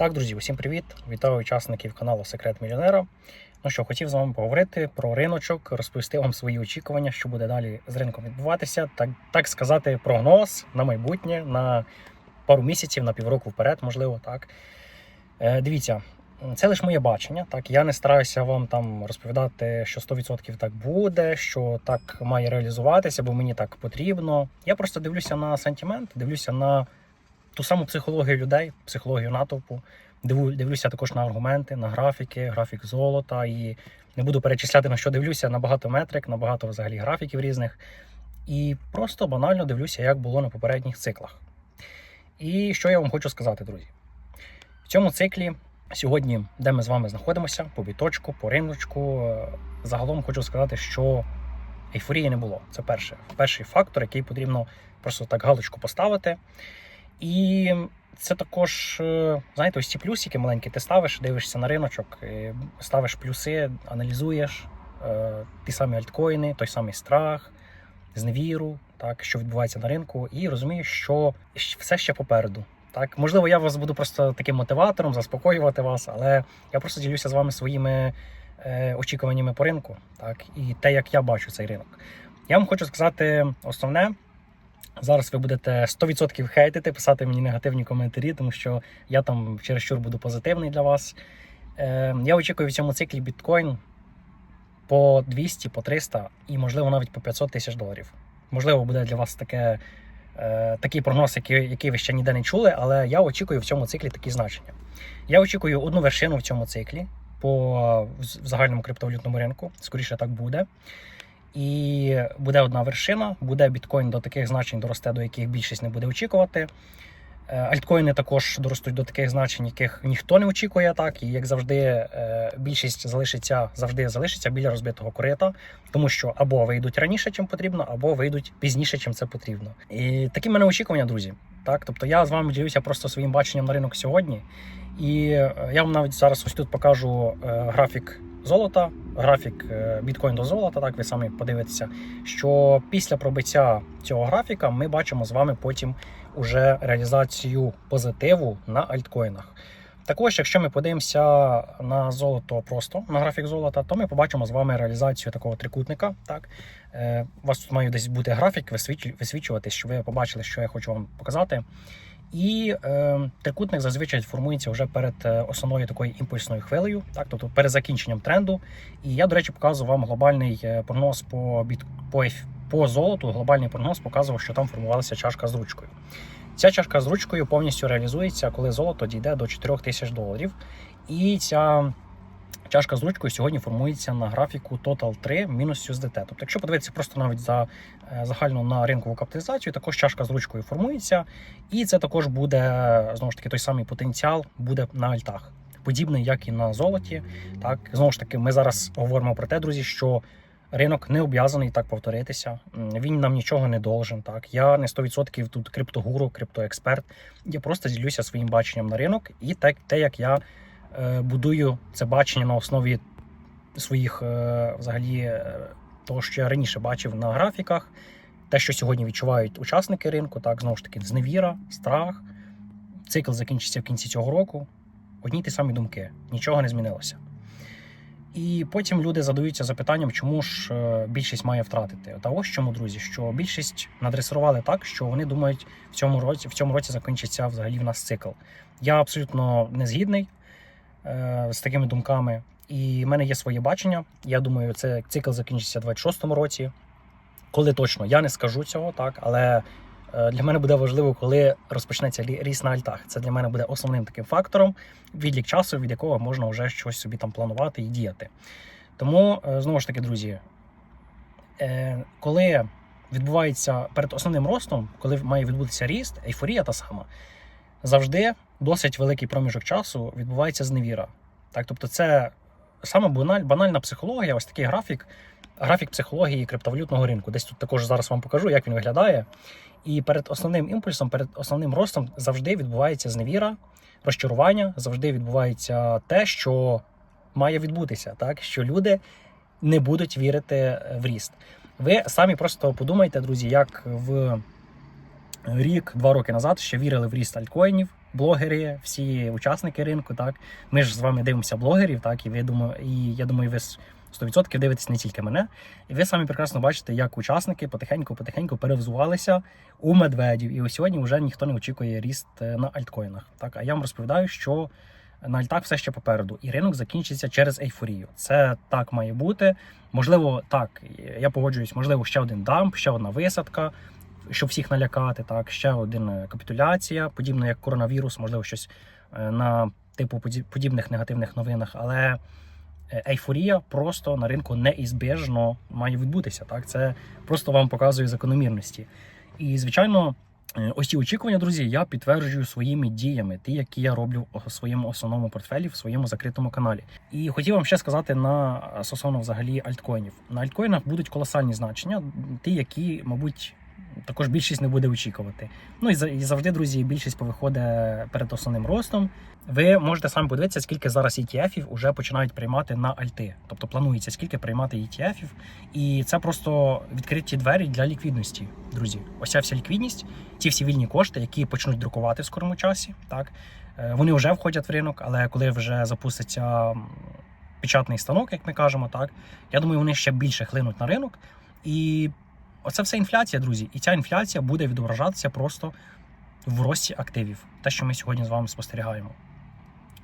Так, друзі, усім привіт! Вітаю учасників каналу Секрет Мільйонера. Ну що, хотів з вами поговорити про риночок, розповісти вам свої очікування, що буде далі з ринком відбуватися, так, так сказати, прогноз на майбутнє, на пару місяців, на півроку вперед, можливо, так. Е, дивіться, це лише моє бачення. Так, я не стараюся вам там розповідати, що 100% так буде, що так має реалізуватися, бо мені так потрібно. Я просто дивлюся на сентимент, дивлюся на ту саму психологію людей, психологію натовпу. Дивлюся також на аргументи, на графіки, графік золота. І не буду перечисляти на що дивлюся, на багато метрик, на багато взагалі графіків різних. І просто банально дивлюся, як було на попередніх циклах. І що я вам хочу сказати, друзі? В цьому циклі сьогодні, де ми з вами знаходимося, по біточку, по риночку, е, загалом хочу сказати, що ейфорії не було. Це перше, перший фактор, який потрібно просто так галочку поставити. І це також, е, знаєте, ось ці плюсики маленькі, ти ставиш, дивишся на риночок, е, ставиш плюси, аналізуєш е, ті самі альткоїни, той самий страх, зневіру, так, що відбувається на ринку, і розумієш, що все ще попереду. Так, можливо, я вас буду просто таким мотиватором, заспокоювати вас, але я просто ділюся з вами своїми е, очікуваннями по ринку, так, і те, як я бачу цей ринок. Я вам хочу сказати основне. Зараз ви будете 100% хейтити, писати мені негативні коментарі, тому що я там чересчур буду позитивний для вас. Е, я очікую в цьому циклі біткоін по 200, по 300 і, можливо, навіть по 500 тисяч доларів. Можливо, буде для вас таке, е, такий прогноз, який, який ви ще ніде не чули, але я очікую в цьому циклі такі значення. Я очікую одну вершину в цьому циклі по в загальному криптовалютному ринку. Скоріше так буде. І буде одна вершина, буде біткоін до таких значень доросте, до яких більшість не буде очікувати. Е, Альткоїни також доростуть до таких значень, яких ніхто не очікує, так і як завжди, е, більшість залишиться завжди залишиться біля розбитого корита, тому що або вийдуть раніше, чим потрібно, або вийдуть пізніше, чим це потрібно. І такі в мене очікування, друзі. Так, тобто я з вами ділюся просто своїм баченням на ринок сьогодні. І е, я вам навіть зараз ось тут покажу графік золота, графік е, біткоін до золота. Так, ви самі подивитеся, що після пробиття цього графіка ми бачимо з вами потім уже реалізацію позитиву на альткоїнах. Також, якщо ми подивимося на золото просто на графік золота, то ми побачимо з вами реалізацію такого трикутника. Так Е, у вас тут має десь бути графік, висвіч- висвічуватись, щоб ви побачили, що я хочу вам показати. І е, трикутник зазвичай формується вже перед е, основною такою імпульсною хвилею, так, тобто перед закінченням тренду. І я, до речі, показував вам глобальний е, прогноз по біт по, по золоту. Глобальний прогноз показував, що там формувалася чашка з ручкою. Ця чашка з ручкою повністю реалізується, коли золото дійде до 4 тисяч доларів. І ця чашка з ручкою сьогодні формується на графіку Total 3 мінус USDT. Тобто, якщо подивитися просто навіть за е, загально на ринкову капіталізацію, також чашка з ручкою формується, і це також буде знову ж таки той самий потенціал буде на альтах, подібний як і на золоті. Так знову ж таки, ми зараз говоримо про те, друзі, що. Ринок не обов'язаний так повторитися. Він нам нічого не должен. Так я не 100% тут криптогуру, криптоексперт. Я просто ділюся своїм баченням на ринок і так, те, як я будую це бачення на основі своїх е, взагалі е, того, що я раніше бачив на графіках, те, що сьогодні відчувають учасники ринку, так знову ж таки, зневіра, страх. Цикл закінчиться в кінці цього року. Одні ті самі думки, нічого не змінилося. І потім люди задаються запитанням, чому ж е, більшість має втратити. Та ось чому, друзі, що більшість надресували так, що вони думають, в цьому році в цьому році закінчиться взагалі в нас цикл. Я абсолютно не згідний е, з такими думками. І в мене є своє бачення. Я думаю, це цикл закінчиться в 26-му році. Коли точно я не скажу цього, так але е, для мене буде важливо, коли розпочнеться ріст на альтах. Це для мене буде основним таким фактором, відлік часу, від якого можна вже щось собі там планувати і діяти. Тому е, знову ж таки, друзі, е, коли відбувається перед основним ростом, коли має відбутися ріст, ейфорія та сама, завжди досить великий проміжок часу відбувається зневіра. Так, тобто, це саме банальна психологія, ось такий графік, графік психології криптовалютного ринку. Десь тут також зараз вам покажу, як він виглядає. І перед основним імпульсом, перед основним ростом завжди відбувається зневіра, розчарування, завжди відбувається те, що має відбутися, так що люди не будуть вірити в ріст. Ви самі просто подумайте, друзі, як в рік, два роки назад ще вірили в ріст альткоїнів, блогери, всі учасники ринку. Так ми ж з вами дивимося блогерів, так і ви думаю, і я думаю, ви с- 100% дивитесь не тільки мене, і ви самі прекрасно бачите, як учасники потихеньку-потихеньку перевзувалися у медведів. І ось сьогодні вже ніхто не очікує ріст е, на альткоїнах. Так, а я вам розповідаю, що на альтах все ще попереду, і ринок закінчиться через ейфорію. Це так має бути. Можливо, так я погоджуюсь, можливо, ще один дамп, ще одна висадка, щоб всіх налякати. Так, ще один капітуляція, подібно як коронавірус, можливо, щось е, на типу поді- подібних негативних новинах, але. е, Ейфорія просто на ринку неізбіжно має відбутися. Так, це просто вам показує закономірності. І звичайно, е, ось ці очікування, друзі, я підтверджую своїми діями, ті, які я роблю у своєму основному портфелі, в своєму закритому каналі. І хотів вам ще сказати на стосовно взагалі альткоїнів. На альткоїнах будуть колосальні значення, ті, які, мабуть. Також більшість не буде очікувати. Ну і за- і завжди, друзі, більшість повиходить перед основним ростом. Ви можете самі подивитися, скільки зараз ETF-ів вже починають приймати на альти. Тобто планується скільки приймати ETF-ів. І це просто відкриті двері для ліквідності, друзі. Ось ця вся ліквідність, ті всі вільні кошти, які почнуть друкувати в скорому часі. Так е, вони вже входять в ринок, але коли вже запуститься печатний станок, як ми кажемо, так я думаю, вони ще більше хлинуть на ринок. І оце все інфляція, друзі. І ця інфляція буде відображатися просто в рості активів, те, що ми сьогодні з вами спостерігаємо.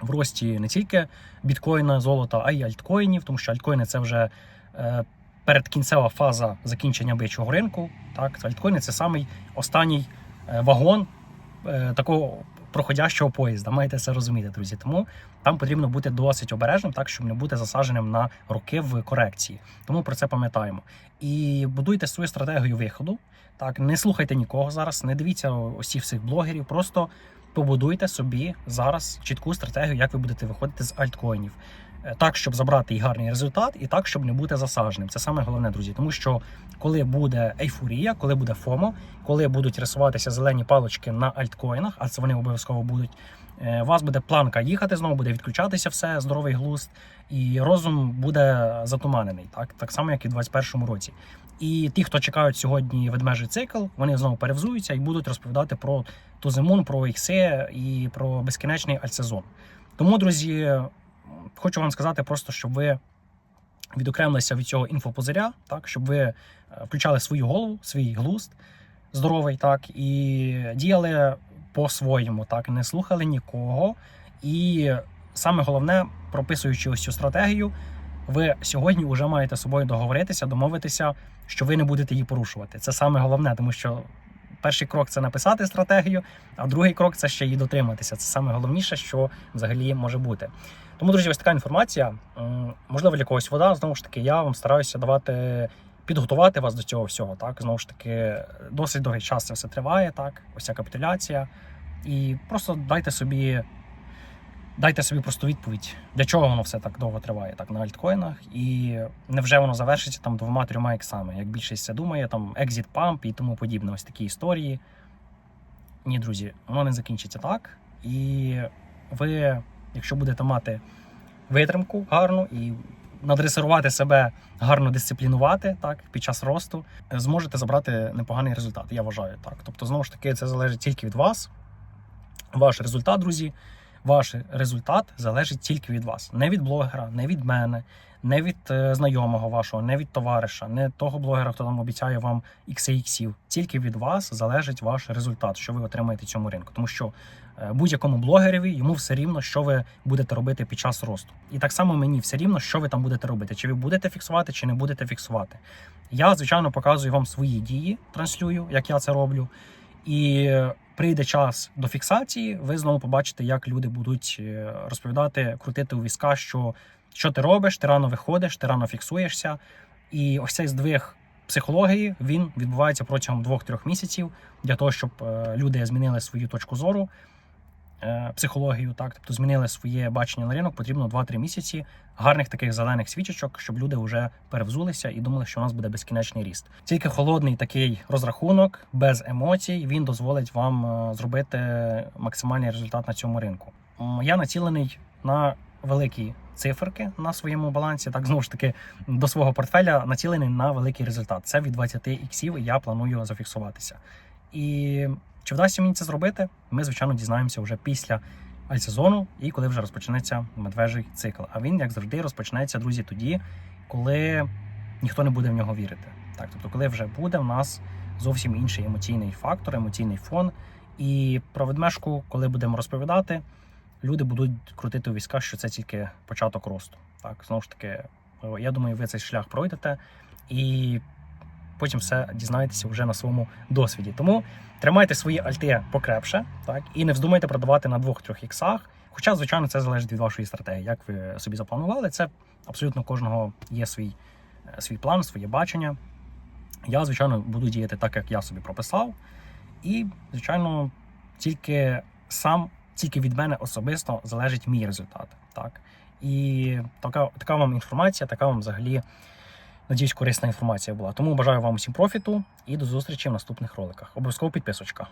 В рості не тільки біткоїна, золота, а й альткоїнів, тому що альткоїни це вже е, передкінцева фаза закінчення бичого ринку. Так, альткоїни це самий останній е, вагон е, такого проходящого поїзда. Маєте це розуміти, друзі. Тому там потрібно бути досить обережним, так щоб не бути засадженим на роки в корекції. Тому про це пам'ятаємо. І будуйте свою стратегію виходу. Так, не слухайте нікого зараз, не дивіться усіх всіх блогерів. Просто побудуйте собі зараз чітку стратегію, як ви будете виходити з альткоїнів. Е, Так, щоб забрати і гарний результат, і так, щоб не бути засадженим. Це саме головне, друзі. Тому що коли буде ейфорія, коли буде ФОМО, коли будуть рисуватися зелені палочки на альткоїнах, а це вони обов'язково будуть. е, У вас буде планка їхати, знову буде відключатися все, здоровий глузд, і розум буде затуманений, так, так само, як і в 2021 році. І ті, хто чекають сьогодні ведмежий цикл, вони знову перевзуються і будуть розповідати про Тузимун, про іксе і про безкінечний альтсезон. Тому, друзі, хочу вам сказати просто, щоб ви відокремилися від цього інфопозиря, так, щоб ви е, включали свою голову, свій глузд здоровий, так, і діяли по-своєму, так, не слухали нікого. І саме головне, прописуючи ось цю стратегію, ви сьогодні вже маєте з собою договоритися, домовитися, що ви не будете її порушувати. Це саме головне, тому що перший крок це написати стратегію, а другий крок це ще її дотриматися. Це саме головніше, що взагалі може бути. Тому, друзі, ось така інформація. Можливо, для когось вода. Знову ж таки, я вам стараюся давати. Підготувати вас до цього всього, так знову ж таки, досить довгий час це все триває, так, ось ця капітуляція. І просто дайте собі, дайте собі просто відповідь, для чого воно все так довго триває, так на альткоїнах, і невже воно завершиться там двома-трьома іксами, як більшість це думає, там exit pump і тому подібне. Ось такі історії. Ні, друзі, воно не закінчиться так. І ви, якщо будете мати витримку гарну і надресирувати себе, гарно дисциплінувати так під час росту, зможете забрати непоганий результат. Я вважаю так. Тобто, знову ж таки, це залежить тільки від вас. Ваш результат, друзі, ваш результат залежить тільки від вас, не від блогера, не від мене, не від е, знайомого вашого, не від товариша, не того блогера, хто там обіцяє вам XAX. Тільки від вас залежить ваш результат, що ви отримаєте цьому ринку. Тому що е, будь-якому блогереві йому все рівно, що ви будете робити під час росту. І так само мені все рівно, що ви там будете робити. Чи ви будете фіксувати, чи не будете фіксувати. Я, звичайно, показую вам свої дії, транслюю, як я це роблю. І прийде час до фіксації, ви знову побачите, як люди будуть е, розповідати, крутити у візка, що, що ти робиш, ти рано виходиш, ти рано фіксуєшся. І ось цей здвиг психології він відбувається протягом 2-3 місяців для того, щоб е, люди змінили свою точку зору, психологію, так, тобто змінили своє бачення на ринок, потрібно 2-3 місяці гарних таких зелених свічечок, щоб люди вже перевзулися і думали, що у нас буде безкінечний ріст. Тільки холодний такий розрахунок без емоцій він дозволить вам е, зробити максимальний результат на цьому ринку. Я націлений на великі циферки на своєму балансі. Так знову ж таки до свого портфеля націлений на великий результат. Це від 20 іксів. Я планую зафіксуватися. І Чи вдасться мені це зробити? Ми, звичайно, дізнаємося вже після альсезону і коли вже розпочнеться медвежий цикл. А він, як завжди, розпочнеться, друзі, тоді, коли ніхто не буде в нього вірити. Так, тобто, коли вже буде в нас зовсім інший емоційний фактор, емоційний фон. І про ведмежку, коли будемо розповідати, люди будуть крутити у військах, що це тільки початок росту. Так, знову ж таки, я думаю, ви цей шлях пройдете і потім все дізнаєтеся вже на своєму досвіді. Тому тримайте свої альти покрепше, так, і не вздумайте продавати на двох-трьох іксах. Хоча, звичайно, це залежить від вашої стратегії. Як ви собі запланували, це абсолютно кожного є свій, е, свій план, своє бачення. Я, звичайно, буду діяти так, як я собі прописав. І, звичайно, тільки сам, тільки від мене особисто залежить мій результат. Так? І така, така вам інформація, така вам взагалі, надіюсь, корисна інформація була. Тому бажаю вам усім профіту і до зустрічі в наступних роликах. Обов'язково підписочка.